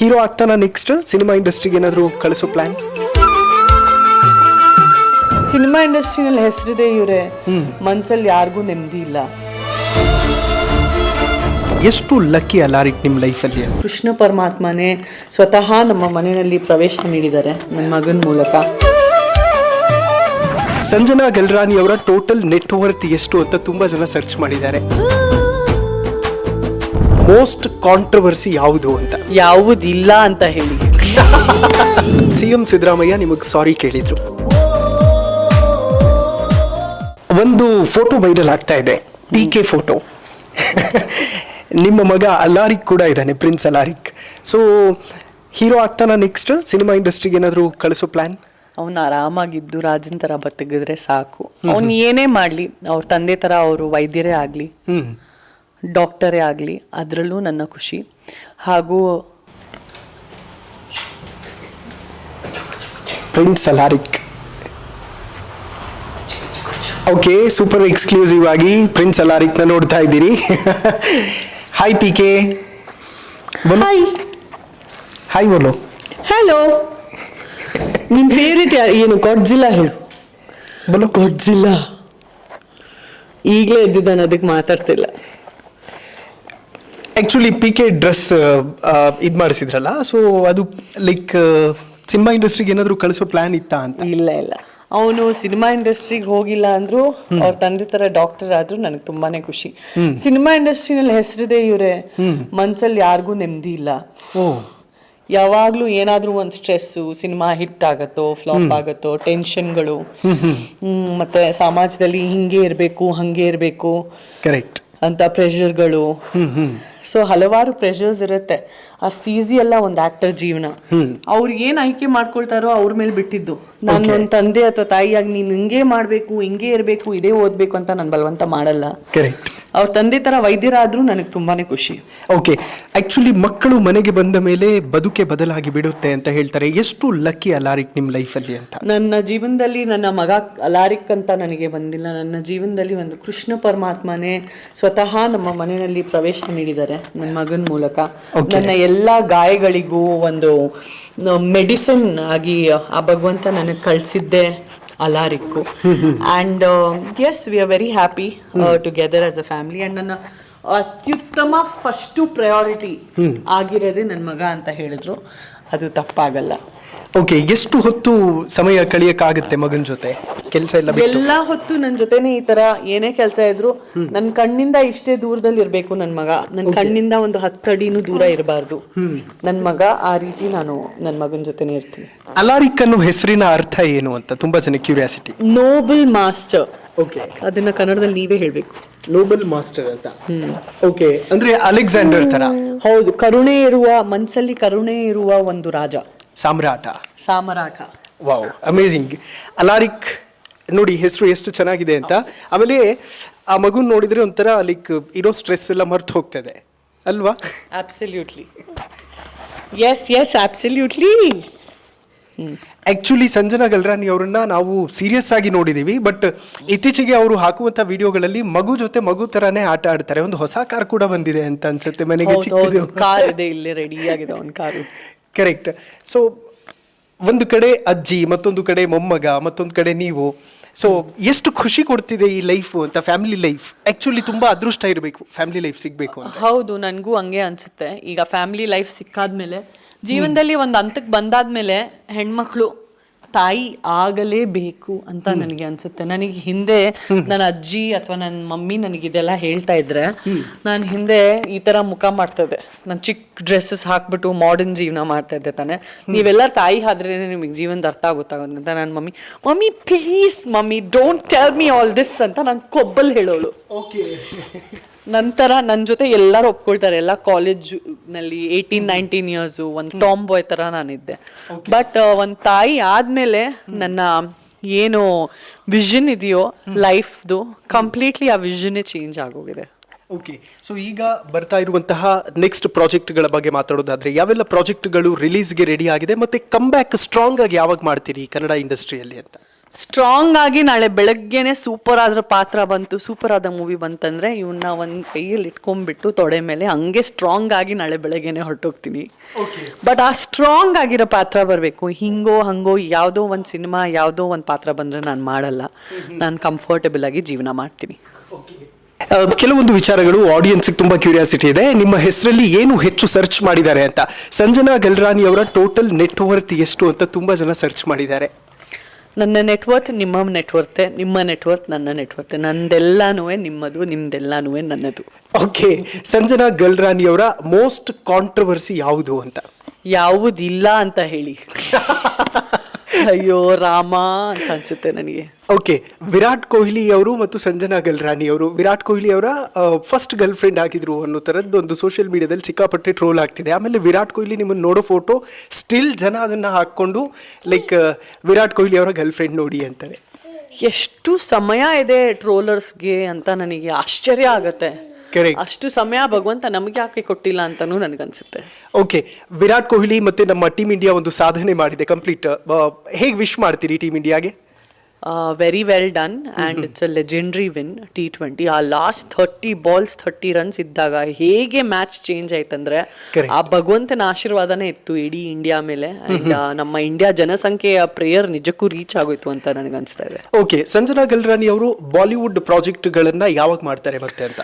Hero ಆಗ್ತಾನ next cinema ಇಂಡಸ್ಟ್ರಿಗೆ ಏನಾದರೂ ಕಳಿಸೋ ಪ್ಲಾನ್ ಸಿನಿಮಾ ಇಂಡಸ್ಟ್ರಿನಲ್ಲಿ ಹೆಸರಿದೆ ಇವರೇ. ಮನ್ಸಲ್ಲಿ ಯಾರಿಗೂ ನೆಮ್ಮದಿ ಇಲ್ಲ. ಎಷ್ಟು ಲಕ್ಕಿ ಅಲಾರಿಟ್ ನಿಮ್ಮ ಲೈಫಲ್ಲಿ ಕೃಷ್ಣ ಪರಮಾತ್ಮನೇ ಸ್ವತಃ ನಮ್ಮ ಮನೆಯಲ್ಲಿ ಪ್ರವೇಶ ನೀಡಿದ್ದಾರೆ ನನ್ನ ಮಗನ ಮೂಲಕ. ಸಂಜನಾ ಗಲ್ರಾನಿ ಅವರ ಟೋಟಲ್ ನೆಟ್ವರ್ತ್ ಎಷ್ಟು ಅಂತ ತುಂಬಾ ಜನ ಸರ್ಚ್ ಮಾಡಿದ್ದಾರೆ. ಮೋಸ್ಟ್ ಕಾಂಟ್ರವರ್ಸಿ ಯಾವುದು ಅಂತ? ಯಾವುದಿಲ್ಲ ಅಂತ ಹೇಳಿ. ಸಿ ಎಂ ಸಿದ್ದರಾಮಯ್ಯ ನಿಮಗೆ ಸಾರಿ ಕೇಳಿದ್ರು. ಒಂದು ಫೋಟೋ ವೈರಲ್ ಆಗ್ತಾ ಇದೆ. ಪಿ ಕೆ ಫೋಟೋ ನಿಮ್ಮ ಮಗ ಅಲಾರಿಕ್ ಕೂಡ ಇದ್ದಾನೆ ಪ್ರಿನ್ಸ್ ಅಲಾರಿಕ್ ಸೊ ಹೀರೋ ಆಗ್ತಾನ ನೆಕ್ಸ್ಟ್ ಸಿನಿಮಾ ಇಂಡಸ್ಟ್ರಿಗೆ ಏನಾದರೂ ಕಳಿಸೋ ಪ್ಲಾನ್ ಅವನು ಆರಾಮಾಗಿದ್ದು ರಾಜನ್ ಥರ ಬತ್ತಗಿದ್ರೆ ಸಾಕು. ಅವ್ನು ಏನೇ ಮಾಡಲಿ ಅವ್ರ ತಂದೆ ಥರ ಅವರು ವೈದ್ಯರೇ ಆಗಲಿ. ಹ್ಮ್. ಡಾಕ್ಟರೇ ಆಗಲಿ ಅದರಲ್ಲೂ ನನ್ನ ಖುಷಿ. ಹಾಗೂ prince Alaric okay super exclusive ಆಗಿ ಪ್ರಿನ್ಸ್ ಅಲಾರಿಕ್ನ ನೋಡ್ತಾ ಇದ್ದೀರಿ. Hi P K hi hi ಬೋಲೋ ಹಲೋ ನಿಮ್ಮ ಫೇವ್ರೇಟ್ ಏನು ಗೊಡ್ಜಿಲ್ಲಾ ಹೇಳು. ಬೋಲೋ ಗೊಡ್ಜಿಲ್ಲಾ ಈಗಲೇ ಇದ್ದಿದ್ದಾನೆ ಅದಕ್ಕೆ ಮಾತಾಡ್ತಿಲ್ಲ. ಆ್ಯಕ್ಚುಲಿ ಪಿ ಕೆ ಡ್ರೆಸ್ ಇದು ಮಾಡಿಸಿದ್ರಲ್ಲ? ಸೊ ಅದು ಲೈಕ್ ಸಿನಿಮಾ ಇಂಡಸ್ಟ್ರಿಗೆ ಏನಾದರೂ ಕಳಿಸೋ ಪ್ಲಾನ್ ಇತ್ತಾ ಅಂತ? ಇಲ್ಲ ಇಲ್ಲ. ಅವನು ಸಿನಿಮಾ ಇಂಡಸ್ಟ್ರಿಗೆ ಹೋಗಿಲ್ಲ ಅಂದ್ರು ಅವ್ರ ತಂದೆ ತರ ಡಾಕ್ಟರ್ ಆದ್ರೂ ನನಗೆ ತುಂಬಾನೇ ಖುಷಿ. ಸಿನಿಮಾ ಇಂಡಸ್ಟ್ರಿನಲ್ಲಿ ಹೆಸರಿದೆ ಇವರೇ. ಮನ್ಸಲ್ಲಿ ಯಾರಿಗೂ ನೆಮ್ಮದಿ ಇಲ್ಲ. ಯಾವಾಗ್ಲೂ ಏನಾದ್ರೂ ಒಂದು ಸ್ಟ್ರೆಸ್ಸು ಸಿನಿಮಾ ಹಿಟ್ ಆಗತ್ತೋ ಫ್ಲಾಪ್ ಆಗತ್ತೋ ಟೆನ್ಷನ್ಗಳು ಮತ್ತೆ ಸಮಾಜದಲ್ಲಿ ಹಿಂಗೆ ಇರಬೇಕು ಹಂಗೆ ಇರಬೇಕು. ಕರೆಕ್ಟ್ ಅಂತ ಪ್ರೆಷರ್ಗಳು ಸೊ ಹಲವಾರು ಪ್ರೆಷರ್ಸ್ ಇರುತ್ತೆ. ಅಷ್ಟು ಈಸಿ ಅಲ್ಲ ಒಂದು ಆಕ್ಟರ್ ಜೀವನ. ಅವ್ರು ಏನ್ ಆಯ್ಕೆ ಮಾಡ್ಕೊಳ್ತಾರೋ ಅವ್ರ ಮೇಲೆ ಬಿಟ್ಟಿದ್ದು. ನಾನು ಒಂದು ತಂದೆ ಅಥವಾ ತಾಯಿಯಾಗಿ ನೀನು ಹಿಂಗೆ ಮಾಡ್ಬೇಕು ಹಿಂಗೆ ಇರಬೇಕು ಇದೇ ಓದ್ಬೇಕು ಅಂತ ನಾನು ಬಲವಂತ ಮಾಡಲ್ಲ. ಕರೆಕ್ಟ್ ಅವ್ರ ತಂದೆ ತರ ವೈದ್ಯರಾದ್ರೂ ನನಗೆ ತುಂಬಾನೇ ಖುಷಿ. ಓಕೆ ಆಕ್ಚುಲಿ ಮಕ್ಕಳು ಮನೆಗೆ ಬಂದ ಮೇಲೆ ಬದುಕೆ ಬದಲಾಗಿ ಬಿಡುತ್ತೆ ಅಂತ ಹೇಳ್ತಾರೆ. ಎಷ್ಟು ಲಕ್ಕಿ ಅಲಾರಿಕ್ ನಿಮ್ಮ ಲೈಫಲ್ಲಿ ಅಂತ? ನನ್ನ ಜೀವನದಲ್ಲಿ ನನ್ನ ಮಗ ಅಲಾರಿಕ್ ಅಂತ ನನಗೆ ಬಂದಿಲ್ಲ. ನನ್ನ ಜೀವನದಲ್ಲಿ ಒಂದು ಕೃಷ್ಣ ಪರಮಾತ್ಮನೇ ಸ್ವತಃ ನಮ್ಮ ಮನೆಯಲ್ಲಿ ಪ್ರವೇಶ ನೀಡಿದ್ದಾರೆ ನನ್ನ ಮಗನ ಮೂಲಕ. ನನ್ನ ಎಲ್ಲ ಗಾಯಗಳಿಗೂ ಒಂದು ಮೆಡಿಸಿನ್ ಆಗಿ ಆ ಭಗವಂತ ನನಗೆ ಕಳಿಸಿದ್ದೆ. ಅಲಾರಿಕ್ಕು. And yes we are very happy together as a family and ನನ್ನ ಅತ್ಯುತ್ತಮ ಫಸ್ಟು ಪ್ರಯಾರಿಟಿ ಆಗಿರೋದೇ ನನ್ನ ಮಗ ಅಂತ ಹೇಳಿದ್ರು. ಅದು ತಪ್ಪಾಗಲ್ಲ. ಓಕೆ ಎಷ್ಟು ಹೊತ್ತು ಸಮಯ ಕಳಿಯಕ್ಕಾಗುತ್ತೆ ಮಗನ ಜೊತೆ? ಕೆಲಸ ಇಲ್ಲ ಬಿಟ್ಟು? ಎಲ್ಲ ಹೊತ್ತು ನನ್ನ ಜೊತೆನೆ ಈ ತರ ಏನೇ ಕೆಲಸ ಇದ್ರು ನನ್ನ ಕಣ್ಣಿಂದ ಇಷ್ಟೇ ದೂರದಲ್ಲಿ ಇರ್ಬೇಕು ನನ್ನ ಮಗ. ನನ್ನ ಕಣ್ಣಿಂದ ಒಂದು ಹತ್ತು ಅಡಿನೂ ದೂರ ಇರಬಾರ್ದು. ನನ್ನ ಮಗ ಆ ರೀತಿ ನಾನು ನನ್ನ ಮಗನ ಜೊತೆನೆ ಇರ್ತೀನಿ. ಅಲಾರಿಕ್ ಅನ್ನೋ ಹೆಸರಿನ ಅರ್ಥ ಏನು ಅಂತ? ತುಂಬಾ ಜನ ಕ್ಯೂರಿಯಾಸಿಟಿ ನೋಬಲ್ ಮಾಸ್ಟರ್ ಓಕೆ ಅದನ್ನ ಕನ್ನಡದಲ್ಲಿ ನೀವೇ ಹೇಳ್ಬೇಕು. ಗ್ಲೋಬಲ್ ಮಾಸ್ಟರ್ ಅಂತ. ಓಕೆ ಅಂದ್ರೆ ಅಲೆಕ್ಸಾಂಡರ್ ತರ ಹೌದು ಕರುಣೆ ಇರುವ ಮನಸ್ಸಲ್ಲಿ ಕರುಣೆ ಇರುವ ಒಂದು ರಾಜ. ಸಾಮ್ರಾಟ. ಸಾಮರಾಟ. ವಾವ್ ಅಮೇಝಿಂಗ್ ಅಲಾರಿಕ್ ನೋಡಿ ಹೆಸರು ಎಷ್ಟು ಚೆನ್ನಾಗಿದೆ ಅಂತ. ಆಮೇಲೆ ಆ ಮಗು ನೋಡಿದ್ರೆ ಒಂಥರ ಲೈಕ್ ಇರೋ ಸ್ಟ್ರೆಸ್ ಎಲ್ಲ ಮರ್ತು ಹೋಗ್ತದೆ. ಅಲ್ವಾ? Absolutely yes yes absolutely actually Sanjana Galrani ಅವರನ್ನ ನಾವು ಸೀರಿಯಸ್ ಆಗಿ ನೋಡಿದೀವಿ ಬಟ್ ಇತ್ತೀಚೆಗೆ ಅವರು ಹಾಕುವಂತ ವಿಡಿಯೋಗಳಲ್ಲಿ ಮಗು ಜೊತೆ ಮಗು ತರಾನೇ ಆಟ ಆಡ್ತಾರೆ. ಒಂದು ಹೊಸ ಕಾರ್ ಕೂಡ ಬಂದಿದೆ ಅಂತ ಅನ್ಸುತ್ತೆ ಮನೆಗೆ ಚಿಕ್ಕದು ಕಾರ್ ಇದೆ ಇಲ್ಲೇ ರೆಡಿ ಆಗಿದೆ ಅವನ ಕಾರು ಕರೆಕ್ಟ್ ಸೊ ಒಂದು ಕಡೆ ಅಜ್ಜಿ ಮತ್ತೊಂದು ಕಡೆ ಮೊಮ್ಮಗ ಮತ್ತೊಂದು ಕಡೆ ನೀವು. ಸೊ ಎಷ್ಟು ಖುಷಿ ಕೊಡ್ತಿದೆ ಈ ಲೈಫ್ ಅಂತ ಫ್ಯಾಮಿಲಿ ಲೈಫ್ ಆಕ್ಚುಲಿ ತುಂಬಾ ಅದೃಷ್ಟ ಇರಬೇಕು. ಫ್ಯಾಮಿಲಿ ಲೈಫ್ ಸಿಗಬೇಕು ಹೌದು ನನಗೂ ಹಂಗೆ ಅನ್ಸುತ್ತೆ. ಈಗ ಫ್ಯಾಮಿಲಿ ಲೈಫ್ ಸಿಕ್ಕಾದ್ಮೇಲೆ ಜೀವನದಲ್ಲಿ ಒಂದು ಹಂತಕ್ಕೆ ಬಂದಾದ್ಮೇಲೆ ಹೆಣ್ಮಕ್ಳು ತಾಯಿ ಆಗಲೇಬೇಕು ಅಂತ ನನಗೆ ಅನ್ಸುತ್ತೆ. ನನಗೆ ಹಿಂದೆ ನನ್ನ ಅಜ್ಜಿ ಅಥವಾ ನನ್ನ ಮಮ್ಮಿ ನನಗೆ ಇದೆಲ್ಲ ಹೇಳ್ತಾ ಇದ್ರೆ ನಾನು ಹಿಂದೆ ಈ ತರ ಮುಖ ಮಾಡ್ತಾ ಇದ್ದೆ. ನಾನು ಚಿಕ್ಕ ಡ್ರೆಸ್ಸಸ್ ಹಾಕ್ಬಿಟ್ಟು ಮಾಡರ್ನ್ ಜೀವನ ಮಾಡ್ತಾ ಇದ್ದೆ ತಾನೆ. ನೀವೆಲ್ಲ ತಾಯಿ ಆದ್ರೆ ನಿಮಗೆ ಜೀವನದ ಅರ್ಥ ಆಗುತ್ತಾಗುತ್ತೆ ಅಂತ ನನ್ನ mummy mummy please mummy don't tell me all this ಅಂತ ನಾನು ಕೊಬ್ಬಲ್ ಹೇಳೋಳು. ಓಕೆ ನಂತರ ನನ್ನ ಜೊತೆ ಎಲ್ಲರೂ ಒಪ್ಕೊಳ್ತಾರೆ. ಎಲ್ಲ ಕಾಲೇಜ್ನಲ್ಲಿ ಏಯ್ಟೀನ್ ನೈನ್ಟೀನ್ ಇಯರ್ಸು ಒಂದು ಟಾಮ್ ಬಾಯ್ ಥರ ನಾನಿದ್ದೆ. ಬಟ್ ಒಂದು ತಾಯಿ ಆದಮೇಲೆ ನನ್ನ ಏನು ವಿಷನ್ ಇದೆಯೋ ಲೈಫ್ದು ಕಂಪ್ಲೀಟ್ಲಿ ಆ ವಿಷನ್ನೇ ಚೇಂಜ್ ಆಗೋಗಿದೆ. ಓಕೆ ಸೊ ಈಗ ಬರ್ತಾ ಇರುವಂತಹ ನೆಕ್ಸ್ಟ್ ಪ್ರಾಜೆಕ್ಟ್ಗಳ ಬಗ್ಗೆ ಮಾತಾಡೋದಾದ್ರೆ ಯಾವೆಲ್ಲ ಪ್ರಾಜೆಕ್ಟ್ಗಳು ರಿಲೀಸ್ಗೆ ರೆಡಿ ಆಗಿದೆ ಮತ್ತೆ ಕಮ್ ಬ್ಯಾಕ್ ಸ್ಟ್ರಾಂಗ್ ಆಗಿ ಯಾವಾಗ ಮಾಡ್ತೀರಿ ಕನ್ನಡ ಇಂಡಸ್ಟ್ರಿಯಲ್ಲಿ ಅಂತ? ಸ್ಟ್ರಾಂಗ್ ಆಗಿ ನಾಳೆ ಬೆಳಗ್ಗೆನೆ ಸೂಪರ್ ಆದ್ರ ಪಾತ್ರ ಬಂತು ಸೂಪರ್ ಆದ ಮೂವಿ ಬಂತಂದ್ರೆ ಇವನ್ನ ಒಂದ್ ಕೈಯಲ್ಲಿ ಇಟ್ಕೊಂಡ್ಬಿಟ್ಟು ತೊಡೆ ಮೇಲೆ ಹಂಗೆ ಸ್ಟ್ರಾಂಗ್ ಆಗಿ ನಾಳೆ ಬೆಳಗ್ಗೆನೆ ಹೊರಟೋಗ್ತೀನಿ. ಬಟ್ ಆ ಸ್ಟ್ರಾಂಗ್ ಆಗಿರೋ ಪಾತ್ರ ಬರಬೇಕು. ಹಿಂಗೋ ಹಂಗೋ ಯಾವುದೋ ಒಂದು ಸಿನಿಮಾ ಯಾವುದೋ ಒಂದು ಪಾತ್ರ ಬಂದ್ರೆ ನಾನು ಮಾಡಲ್ಲ. ನಾನು ಕಂಫರ್ಟಬಲ್ ಆಗಿ ಜೀವನ ಮಾಡ್ತೀನಿ. ಕೆಲವೊಂದು ವಿಚಾರಗಳು ಆಡಿಯನ್ಸ್ಗೆ ತುಂಬಾ ಕ್ಯೂರಿಯಾಸಿಟಿ ಇದೆ. ನಿಮ್ಮ ಹೆಸರಲ್ಲಿ ಏನು ಹೆಚ್ಚು ಸರ್ಚ್ ಮಾಡಿದ್ದಾರೆ ಅಂತ? ಸಂಜನಾ ಗಲ್ರಾನಿ ಅವರ ಟೋಟಲ್ ನೆಟ್ವರ್ತ್ ಎಷ್ಟು ಅಂತ ತುಂಬಾ ಜನ ಸರ್ಚ್ ಮಾಡಿದ್ದಾರೆ. ನನ್ನ ನೆಟ್ವರ್ತ್ ನಿಮ್ಮ ನೆಟ್ವರ್ತೆ ನಿಮ್ಮ ನೆಟ್ವರ್ತ್ ನನ್ನ ನೆಟ್ವರ್ತೆ. ನಂದೆಲ್ಲಾನು ನಿಮ್ಮದು ನಿಮ್ದೆಲ್ಲಾನು ನನ್ನದು. ಓಕೆ ಸಂಜನಾ ಗಲ್ರಾನಿ ಅವರ ಮೋಸ್ಟ್ ಕಾಂಟ್ರವರ್ಸಿ ಯಾವುದು ಅಂತ? ಯಾವುದಿಲ್ಲ ಅಂತ ಹೇಳಿ. ಅಯ್ಯೋ ರಾಮ ಅಂತ ಅನ್ಸುತ್ತೆ ನನಗೆ. ಓಕೆ ವಿರಾಟ್ ಕೊಹ್ಲಿ ಅವರು ಮತ್ತು ಸಂಜನಾ ಗಲ್ರಾಣಿ ಅವರು. ವಿರಾಟ್ ಕೊಹ್ಲಿ ಅವರ ಫಸ್ಟ್ ಗರ್ಲ್ ಫ್ರೆಂಡ್ ಆಗಿದ್ರು ಅನ್ನೋ ಥರದ್ದು ಒಂದು ಸೋಷಿಯಲ್ ಮೀಡಿಯಾದಲ್ಲಿ ಸಿಕ್ಕಾಪಟ್ಟೆ ಟ್ರೋಲ್ ಆಗ್ತಿದೆ. ಆಮೇಲೆ ವಿರಾಟ್ ಕೊಹ್ಲಿ ನಿಮ್ಮನ್ನು ನೋಡೋ ಫೋಟೋ ಸ್ಟಿಲ್ ಜನ ಅದನ್ನು ಹಾಕ್ಕೊಂಡು ಲೈಕ್ ವಿರಾಟ್ ಕೊಹ್ಲಿ ಅವರ ಗರ್ಲ್ ಫ್ರೆಂಡ್ ನೋಡಿ ಅಂತಾರೆ. ಎಷ್ಟು ಸಮಯ ಇದೆ ಟ್ರೋಲರ್ಸ್ಗೆ ಅಂತ ನನಗೆ ಆಶ್ಚರ್ಯ ಆಗತ್ತೆ. ಅಷ್ಟು ಸಮಯ ಭಗವಂತ ನಮಗೆ ಯಾಕೆ ಕೊಟ್ಟಿಲ್ಲ ಅಂತಾನೂ ನನಗನ್ಸುತ್ತೆ. ಓಕೆ ವಿರಾಟ್ ಕೊಹ್ಲಿ ಮತ್ತೆ ನಮ್ಮ ಟೀಮ್ ಇಂಡಿಯಾ ಒಂದು ಸಾಧನೆ ಮಾಡಿದೆ ಕಂಪ್ಲೀಟ್ ಹೇಗೆ ವಿಶ್ ಮಾಡ್ತೀರಿ ಟೀಮ್ ಇಂಡಿಯಾಗೆ very well done and it's a legendary win T twenty ಆ last thirty balls thirty runs ಇದ್ದಾಗ ಹೇಗೆ ಮ್ಯಾಚ್ ಚೇಂಜ್ ಆಯ್ತಂದ್ರೆ. ಆ ಭಗವಂತನ ಆಶೀರ್ವಾದನೇ ಇತ್ತು ಇಡೀ ಇಂಡಿಯಾ ಮೇಲೆ ಆ್ಯಂಡ್ ನಮ್ಮ ಇಂಡಿಯಾ ಜನಸಂಖ್ಯೆಯ ಪ್ರೇಯರ್ ನಿಜಕ್ಕೂ ರೀಚ್ ಆಗೋಯ್ತು ಅಂತ ನನಗೆ ಅನಿಸ್ತಾ ಇದೆ. ಓಕೆ ಸಂಜನಾ ಗಲ್ರಾನಿ ಅವರು ಬಾಲಿವುಡ್ ಪ್ರಾಜೆಕ್ಟ್ಗಳನ್ನು ಯಾವಾಗ ಮಾಡ್ತಾರೆ ಮತ್ತೆ ಅಂತ?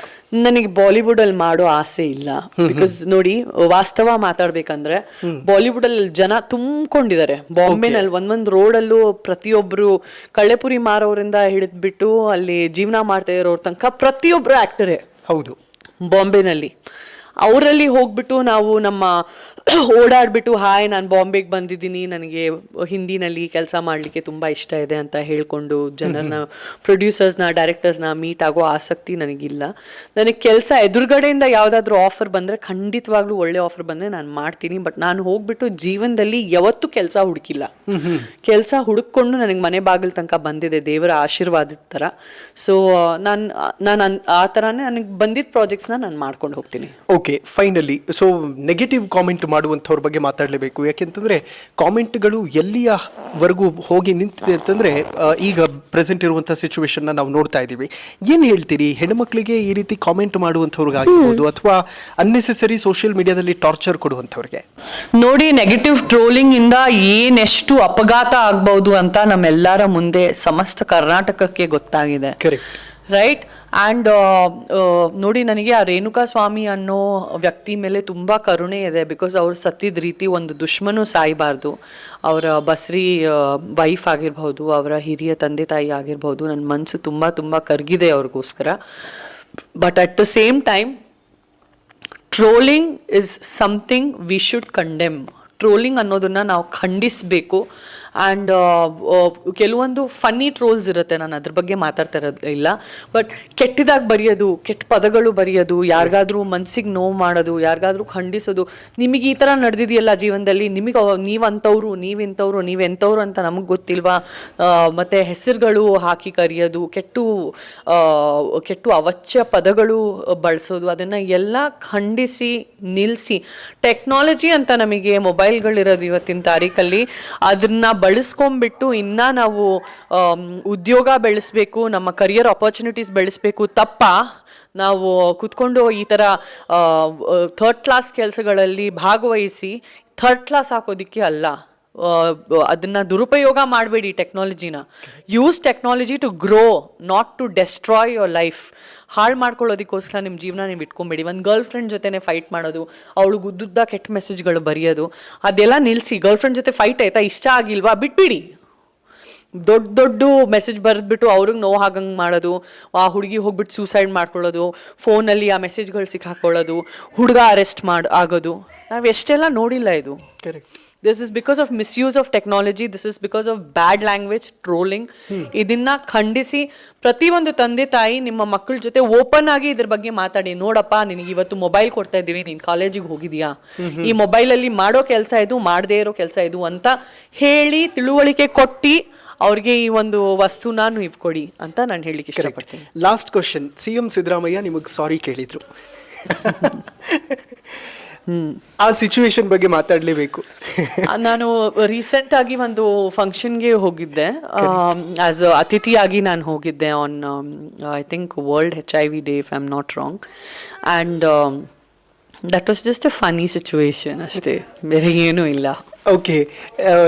ನನಗೆ ಬಾಲಿವುಡ್ ಅಲ್ಲಿ ಮಾಡೋ ಆಸೆ ಇಲ್ಲ. ಬಿಕಾಸ್ ನೋಡಿ ವಾಸ್ತವ ಮಾತಾಡ್ಬೇಕಂದ್ರೆ ಬಾಲಿವುಡ್ ಅಲ್ಲಿ ಜನ ತುಂಬಿಕೊಂಡಿದ್ದಾರೆ. ಬಾಂಬೆನಲ್ಲಿ ಒಂದೊಂದು ರೋಡಲ್ಲೂ ಪ್ರತಿಯೊಬ್ರು ಕಳ್ಳೆಪುರಿ ಮಾರೋರಿಂದ ಹಿಡಿದ್ಬಿಟ್ಟು ಅಲ್ಲಿ ಜೀವನ ಮಾಡ್ತಾ ಇರೋರ ತನಕ ಪ್ರತಿಯೊಬ್ರು ಆಕ್ಟರೇ ಹೌದು. ಬಾಂಬೆನಲ್ಲಿ. ಅವರಲ್ಲಿ ಹೋಗ್ಬಿಟ್ಟು ನಾವು ನಮ್ಮ ಓಡಾಡ್ಬಿಟ್ಟು ಹಾಯ್ ನಾನು ಬಾಂಬೆಗೆ ಬಂದಿದ್ದೀನಿ. ನನಗೆ ಹಿಂದಿನಲ್ಲಿ ಕೆಲಸ ಮಾಡಲಿಕ್ಕೆ ತುಂಬ ಇಷ್ಟ ಇದೆ ಅಂತ ಹೇಳ್ಕೊಂಡು ಜನರನ್ನ ಪ್ರೊಡ್ಯೂಸರ್ಸ್ನ ಡೈರೆಕ್ಟರ್ಸ್ನ ಮೀಟ್ ಆಗೋ ಆಸಕ್ತಿ ನನಗಿಲ್ಲ. ನನಗೆ ಕೆಲಸ ಎದುರುಗಡೆಯಿಂದ ಯಾವುದಾದ್ರೂ ಆಫರ್ ಬಂದರೆ ಖಂಡಿತವಾಗ್ಲೂ ಒಳ್ಳೆ ಆಫರ್ ಬಂದರೆ ನಾನು ಮಾಡ್ತೀನಿ. ಬಟ್ ನಾನು ಹೋಗ್ಬಿಟ್ಟು ಜೀವನದಲ್ಲಿ ಯಾವತ್ತೂ ಕೆಲಸ ಹುಡುಕಿಲ್ಲ. ಕೆಲಸ ಹುಡುಕೊಂಡು ನನಗೆ ಮನೆ ಬಾಗಿಲು ತನಕ ಬಂದಿದೆ ದೇವರ ಆಶೀರ್ವಾದದ ಥರ ಸೊ ನಾನು ನಾನು ಆ ಥರನೇ ನನಗೆ ಬಂದಿದ್ದ ಪ್ರಾಜೆಕ್ಟ್ಸ್ನ ನಾನು ಮಾಡ್ಕೊಂಡು ಹೋಗ್ತೀನಿ. Okay finally so negative comment ಮಾಡುವಂಥವ್ರ ಬಗ್ಗೆ ಮಾತಾಡಲೇಬೇಕು. ಯಾಕೆಂತಂದರೆ ಕಾಮೆಂಟ್ಗಳು ಎಲ್ಲಿಯವರೆಗೂ ಹೋಗಿ ನಿಂತಿದೆ ಅಂತಂದ್ರೆ ಈಗ ಪ್ರೆಸೆಂಟ್ ಇರುವಂಥ ಸಿಚುವೇಶನ್ನ ನಾವು ನೋಡ್ತಾ ಇದ್ದೀವಿ. ಏನು ಹೇಳ್ತೀರಿ? ಹೆಣ್ಮಕ್ಳಿಗೆ ಈ ರೀತಿ ಕಾಮೆಂಟ್ ಮಾಡುವಂಥವ್ರಿಗಾಗಿರ್ಬೋದು ಅಥವಾ ಅನ್ನೆಸೆಸರಿ ಸೋಷಿಯಲ್ ಮೀಡಿಯಾದಲ್ಲಿ ಟಾರ್ಚರ್ ಕೊಡುವಂಥವ್ರಿಗೆ? ನೋಡಿ ನೆಗೆಟಿವ್ ಟ್ರೋಲಿಂಗ್ ಇಂದ ಏನೆಷ್ಟು ಅಪಘಾತ ಆಗ್ಬಹುದು ಅಂತ ನಮ್ಮೆಲ್ಲರ ಮುಂದೆ ಸಮಸ್ತ ಕರ್ನಾಟಕಕ್ಕೆ ಗೊತ್ತಾಗಿದೆ. Correct. ರೈಟ್ ಆ್ಯಂಡ್ ನೋಡಿ ನನಗೆ ಆ ರೇಣುಕಾ ಸ್ವಾಮಿ ಅನ್ನೋ ವ್ಯಕ್ತಿ ಮೇಲೆ ತುಂಬ ಕರುಣೆ ಇದೆ ಬಿಕಾಸ್ ಅವ್ರು ಸತ್ತಿದ ರೀತಿ ಒಂದು ದುಶ್ಮನು ಸಾಯಬಾರ್ದು. ಅವರ ಬಸ್ರಿ ವೈಫ್ ಆಗಿರ್ಬೋದು ಅವರ ಹಿರಿಯ ತಂದೆ ತಾಯಿ ಆಗಿರ್ಬೋದು ನನ್ನ ಮನಸ್ಸು ತುಂಬ ತುಂಬ ಕರ್ಗಿದೆ ಅವ್ರಿಗೋಸ್ಕರ. But at the same time trolling is something we should condemn trolling ಅನ್ನೋದನ್ನು ನಾವು ಖಂಡಿಸಬೇಕು. ಆ್ಯಂಡ್ ಕೆಲವೊಂದು ಫನ್ನಿ ಟ್ರೋಲ್ಸ್ ಇರುತ್ತೆ, ನಾನು ಅದ್ರ ಬಗ್ಗೆ ಮಾತಾಡ್ತಾ ಇರೋದು ಇಲ್ಲ. ಬಟ್ ಕೆಟ್ಟದಾಗಿ ಬರೆಯೋದು, ಕೆಟ್ಟ ಪದಗಳು ಬರೆಯೋದು, ಯಾರಿಗಾದ್ರೂ ಮನ್ಸಿಗೆ ನೋವು ಮಾಡೋದು, ಯಾರಿಗಾದ್ರೂ ಖಂಡಿಸೋದು, ನಿಮಗೆ ಈ ಥರ ನಡೆದಿದೆಯಲ್ಲ ಜೀವನದಲ್ಲಿ, ನಿಮಗೆ ನೀವಂಥವ್ರು ನೀವೆಂಥವ್ರು ನೀವೆಂಥವ್ರು ಅಂತ ನಮಗೆ ಗೊತ್ತಿಲ್ವಾ? ಮತ್ತು ಹೆಸರುಗಳು ಹಾಕಿ ಕರೆಯೋದು, ಕೆಟ್ಟು ಕೆಟ್ಟು ಅವಚ್ಯ ಪದಗಳು ಬಳಸೋದು, ಅದನ್ನು ಎಲ್ಲ ಖಂಡಿಸಿ ನಿಲ್ಲಿಸಿ ಟೆಕ್ನಾಲಜಿ ಅಂತ ನಮಗೆ ಮೊಬೈಲ್ಗಳಿರೋದು ಇವತ್ತಿನ ತಾರೀಕಲ್ಲಿ. ಅದನ್ನ ಬಳಸ್ಕೊಂಡ್ಬಿಟ್ಟು ಇನ್ನ ನಾವು ಉದ್ಯೋಗ ಬೆಳೆಸ್ಬೇಕು, ನಮ್ಮ ಕರಿಯರ್ ಅಪರ್ಚುನಿಟೀಸ್ ಬೆಳೆಸ್ಬೇಕು ತಪ್ಪ, ನಾವು ಕುತ್ಕೊಂಡು ಈ ಥರ ಥರ್ಡ್ ಕ್ಲಾಸ್ ಕೆಲಸಗಳಲ್ಲಿ ಭಾಗವಹಿಸಿ ಥರ್ಡ್ ಕ್ಲಾಸ್ ಹಾಕೋದಿಕ್ಕೆ ಅಲ್ಲ. ಅದನ್ನ ದುರುಪಯೋಗ ಮಾಡಬೇಡಿ ಟೆಕ್ನಾಲಜಿನ use technology to grow not to destroy your life ಹಾಳು ಮಾಡ್ಕೊಳ್ಳೋದಕ್ಕೋಸ್ಕರ ನಿಮ್ಮ ಜೀವನ ನೀವು ಇಟ್ಕೊಂಬೇಡಿ. ಒಂದು ಗರ್ಲ್ ಫ್ರೆಂಡ್ ಜೊತೆನೆ ಫೈಟ್ ಮಾಡೋದು, ಅವಳು ಉದ್ದುದ್ದ ಕೆಟ್ಟ ಮೆಸೇಜ್ಗಳು ಬರೆಯೋದು, ಅದೆಲ್ಲ ನಿಲ್ಲಿಸಿ ಗರ್ಲ್ ಫ್ರೆಂಡ್ ಜೊತೆ ಫೈಟ್ ಆಯ್ತಾ? ಇಷ್ಟ ಆಗಿಲ್ವಾ? ಬಿಟ್ಬಿಡಿ. ದೊಡ್ಡ ದೊಡ್ಡ ಮೆಸೇಜ್ ಬರೆದ್ಬಿಟ್ಟು ಅವ್ರಿಗೆ ನೋವು ಹಾಗಂಗೆ ಮಾಡೋದು, ಆ ಹುಡುಗಿ ಹೋಗ್ಬಿಟ್ಟು ಸೂಸೈಡ್ ಮಾಡ್ಕೊಳ್ಳೋದು, ಫೋನಲ್ಲಿ ಆ ಮೆಸೇಜ್ಗಳು ಸಿಕ್ಕಾಕೊಳ್ಳೋದು, ಹುಡುಗ ಅರೆಸ್ಟ್ ಮಾಡಿ, ಆಗೋದು. ನಾವು ಎಷ್ಟೆಲ್ಲ ನೋಡಿಲ್ಲ ಇದು. Correct. This is because of misuse of technology this is because of bad language trolling ಇದನ್ನ ಖಂಡಿಸಿ ಪ್ರತಿಯೊಂದು ತಂದೆ ತಾಯಿ ನಿಮ್ಮ ಮಕ್ಕಳ ಜೊತೆ ಓಪನ್ ಆಗಿ ಇದ್ರ ಬಗ್ಗೆ ಮಾತಾಡಿ. ನೋಡಪ್ಪ ನಿನಗೆ ಇವತ್ತು ಮೊಬೈಲ್ ಕೊಡ್ತಾ ಇದ್ದೀವಿ. ನೀನು ಕಾಲೇಜಿಗೆ ಹೋಗಿದ್ಯಾ? ಈ ಮೊಬೈಲಲ್ಲಿ ಮಾಡೋ ಕೆಲಸ ಇದು ಮಾಡದೇ ಇರೋ ಕೆಲಸ ಇದು ಅಂತ ಹೇಳಿ ತಿಳುವಳಿಕೆ ಕೊಟ್ಟು ಅವ್ರಿಗೆ ಈ ಒಂದು ವಸ್ತುನ ನೀವು ಕೊಡಿ ಅಂತ ನಾನು ಹೇಳಿಕ್ಕೆ ಇಷ್ಟಪಡ್ತೀನಿ. Last question C M Siddaramaiah ನಿಮಗೆ ಸಾರಿ ಕೇಳಿದ್ರು. ಆ ಸಿಚುವೇಶನ್ ಬಗ್ಗೆ ಮಾತಾಡಲೇಬೇಕು. ನಾನು ರೀಸೆಂಟ್ ಆಗಿ ಒಂದು ಫಂಕ್ಷನ್ಗೆ ಹೋಗಿದ್ದೆ. ಆಸ್ ಅತಿಥಿಯಾಗಿ ನಾನು ಹೋಗಿದ್ದೆ on I think world H I V day if I am not wrong and that was just a funny situation ಅಷ್ಟೇ. ಬೇರೆ ಏನೂ ಇಲ್ಲ. ಓಕೆ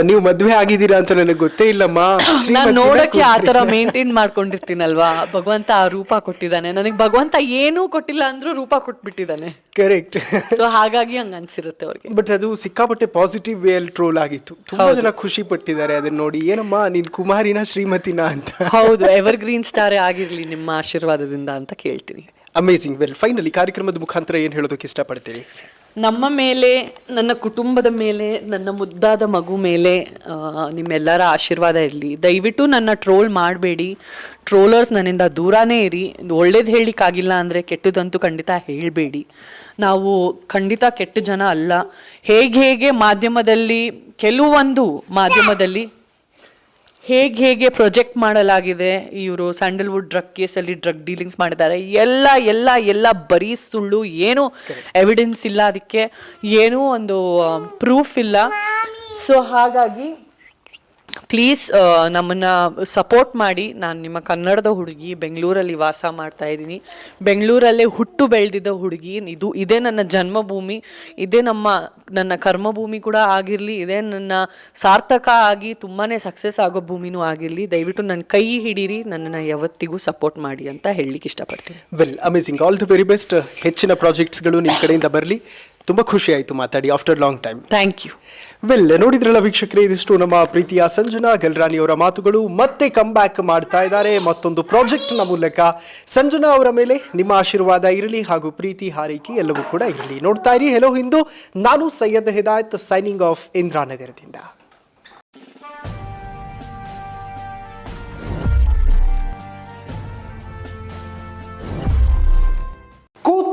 ನೀವು ಮದುವೆ ಆಗಿದ್ದೀರಾ ಅಂತ ನನಗೆ ಗೊತ್ತೇ ಇಲ್ಲಮ್ಮ. ನಾನು ನೋಡಕ್ಕೆ ಆ ಥರ ಮೇಂಟೈನ್ ಮಾಡ್ಕೊಂಡಿರ್ತೀನಲ್ವಾ? ಭಗವಂತ ಆ ರೂಪ ಕೊಟ್ಟಿದ್ದಾನೆ. ನನಗೆ ಭಗವಂತ ಏನೂ ಕೊಟ್ಟಿಲ್ಲ ಅಂದ್ರೂ ರೂಪ ಕೊಟ್ಬಿಟ್ಟಿದ್ದಾನೆ. ಕರೆಕ್ಟ್ ಸೊ ಹಾಗಾಗಿ ಹಂಗೆ ಅನ್ಸಿರುತ್ತೆ ಅವ್ರಿಗೆ. ಬಟ್ ಅದು ಸಿಕ್ಕಾಪಟ್ಟೆ ಪಾಸಿಟಿವ್ ವೇ ಅಲ್ಲಿ ಟ್ರೋಲ್ ಆಗಿತ್ತು. ತುಂಬಾ ಜನ ಖುಷಿ ಪಟ್ಟಿದ್ದಾರೆ ಅದನ್ನ ನೋಡಿ. ಏನಮ್ಮ ನೀನ್ ಕುಮಾರಿನ ಶ್ರೀಮತಿನ ಅಂತ. ಹೌದು ಎವರ್ ಗ್ರೀನ್ ಸ್ಟಾರೇ ಆಗಿರ್ಲಿ ನಿಮ್ಮ ಆಶೀರ್ವಾದದಿಂದ ಅಂತ ಕೇಳ್ತೀನಿ. ಅಮೇಸಿಂಗ್ ವೆಲ್ ಫೈನಲಿ ಕಾರ್ಯಕ್ರಮದ ಮುಖಾಂತರ ಏನು ಹೇಳೋದಕ್ಕೆ ಇಷ್ಟಪಡ್ತೀರಿ? ನಮ್ಮ ಮೇಲೆ, ನನ್ನ ಕುಟುಂಬದ ಮೇಲೆ, ನನ್ನ ಮುದ್ದಾದ ಮಗು ಮೇಲೆ ನಿಮ್ಮೆಲ್ಲರ ಆಶೀರ್ವಾದ ಇರಲಿ. ದಯವಿಟ್ಟು ನನ್ನ ಟ್ರೋಲ್ ಮಾಡಬೇಡಿ. ಟ್ರೋಲರ್ಸ್ ನನ್ನಿಂದ ದೂರನೇ ಇರಿ. ಒಳ್ಳೇದು ಹೇಳಲಿಕ್ಕಾಗಿಲ್ಲ ಅಂದರೆ ಕೆಟ್ಟದಂತೂ ಖಂಡಿತ ಹೇಳಬೇಡಿ. ನಾವು ಖಂಡಿತ ಕೆಟ್ಟ ಜನ ಅಲ್ಲ. ಹೇಗೆ ಹೇಗೆ ಮಾಧ್ಯಮದಲ್ಲಿ, ಕೆಲವೊಂದು ಮಾಧ್ಯಮದಲ್ಲಿ ಹೇಗೆ ಹೇಗೆ ಪ್ರೊಜೆಕ್ಟ್ ಮಾಡಲಾಗಿದೆ, ಇವರು ಸ್ಯಾಂಡಲ್ವುಡ್ ಡ್ರಗ್ ಕೇಸಲ್ಲಿ ಡ್ರಗ್ ಡೀಲಿಂಗ್ಸ್ ಮಾಡಿದ್ದಾರೆ, ಎಲ್ಲ ಎಲ್ಲ ಎಲ್ಲ ಬರೀ ಸುಳ್ಳು, ಏನು ಎವಿಡೆನ್ಸ್ ಇಲ್ಲ, ಅದಕ್ಕೆ ಏನೂ ಒಂದು ಪ್ರೂಫ್ ಇಲ್ಲ. ಸೊ ಹಾಗಾಗಿ ಪ್ಲೀಸ್ ನಮ್ಮನ್ನು ಸಪೋರ್ಟ್ ಮಾಡಿ. ನಾನು ನಿಮ್ಮ ಕನ್ನಡದ ಹುಡುಗಿ, ಬೆಂಗಳೂರಲ್ಲಿ ವಾಸ ಮಾಡ್ತಾ ಇದ್ದೀನಿ. ಬೆಂಗಳೂರಲ್ಲೇ ಹುಟ್ಟು ಬೆಳೆದಿದ್ದ ಹುಡುಗಿ. ಇದು ಇದೇ ನನ್ನ ಜನ್ಮಭೂಮಿ. ಇದೇ ನಮ್ಮ, ನನ್ನ ಕರ್ಮಭೂಮಿ ಕೂಡ ಆಗಿರಲಿ, ಇದೇ ನನ್ನ ಸಾರ್ಥಕ ಆಗಿ ತುಂಬಾ ಸಕ್ಸಸ್ ಆಗೋ ಭೂಮಿನೂ ಆಗಿರಲಿ. ದಯವಿಟ್ಟು ನನ್ನ ಕೈ ಹಿಡೀರಿ. ನನ್ನನ್ನು ಯಾವತ್ತಿಗೂ ಸಪೋರ್ಟ್ ಮಾಡಿ ಅಂತ ಹೇಳಲಿಕ್ಕೆ ಇಷ್ಟಪಡ್ತೀನಿ. Well amazing all the very best ಹೆಚ್ಚಿನ ಪ್ರಾಜೆಕ್ಟ್ಸ್ಗಳು ನಿಮ್ಮ ಕಡೆಯಿಂದ ಬರಲಿ. ತುಂಬಾ ಖುಷಿ ಆಯ್ತು ಮಾತಾಡಿ after long time thank you well ನೋಡಿದ್ರಲ್ಲ ವೀಕ್ಷಕರೇ ಇದಿಷ್ಟು ನಮ್ಮ ಪ್ರೀತಿಯ ಸಂಜನಾ ಗಲ್ರಾನಿ ಅವರ ಮಾತುಗಳು ಮತ್ತೆ ಕಮ್ ಬ್ಯಾಕ್ ಮಾಡ್ತಾ ಇದ್ದಾರೆ. ಮತ್ತೊಂದು ಪ್ರಾಜೆಕ್ಟ್ನ ಮೂಲಕ ಸಂಜನಾ ಅವರ ಮೇಲೆ ನಿಮ್ಮ ಆಶೀರ್ವಾದ ಇರಲಿ ಹಾಗೂ ಪ್ರೀತಿ ಹಾರೈಕೆ ಎಲ್ಲವೂ ಕೂಡ ಇರಲಿ. ನೋಡ್ತಾ ಇರಿ ಹೆಲೋ ಹಿಂದೂ ನಾನು ಸೈಯದ್ ಹಿದಾಯತ್ ಸೈನಿಂಗ್ ಆಫ್ ಇಂದ್ರಾನಗರದಿಂದ.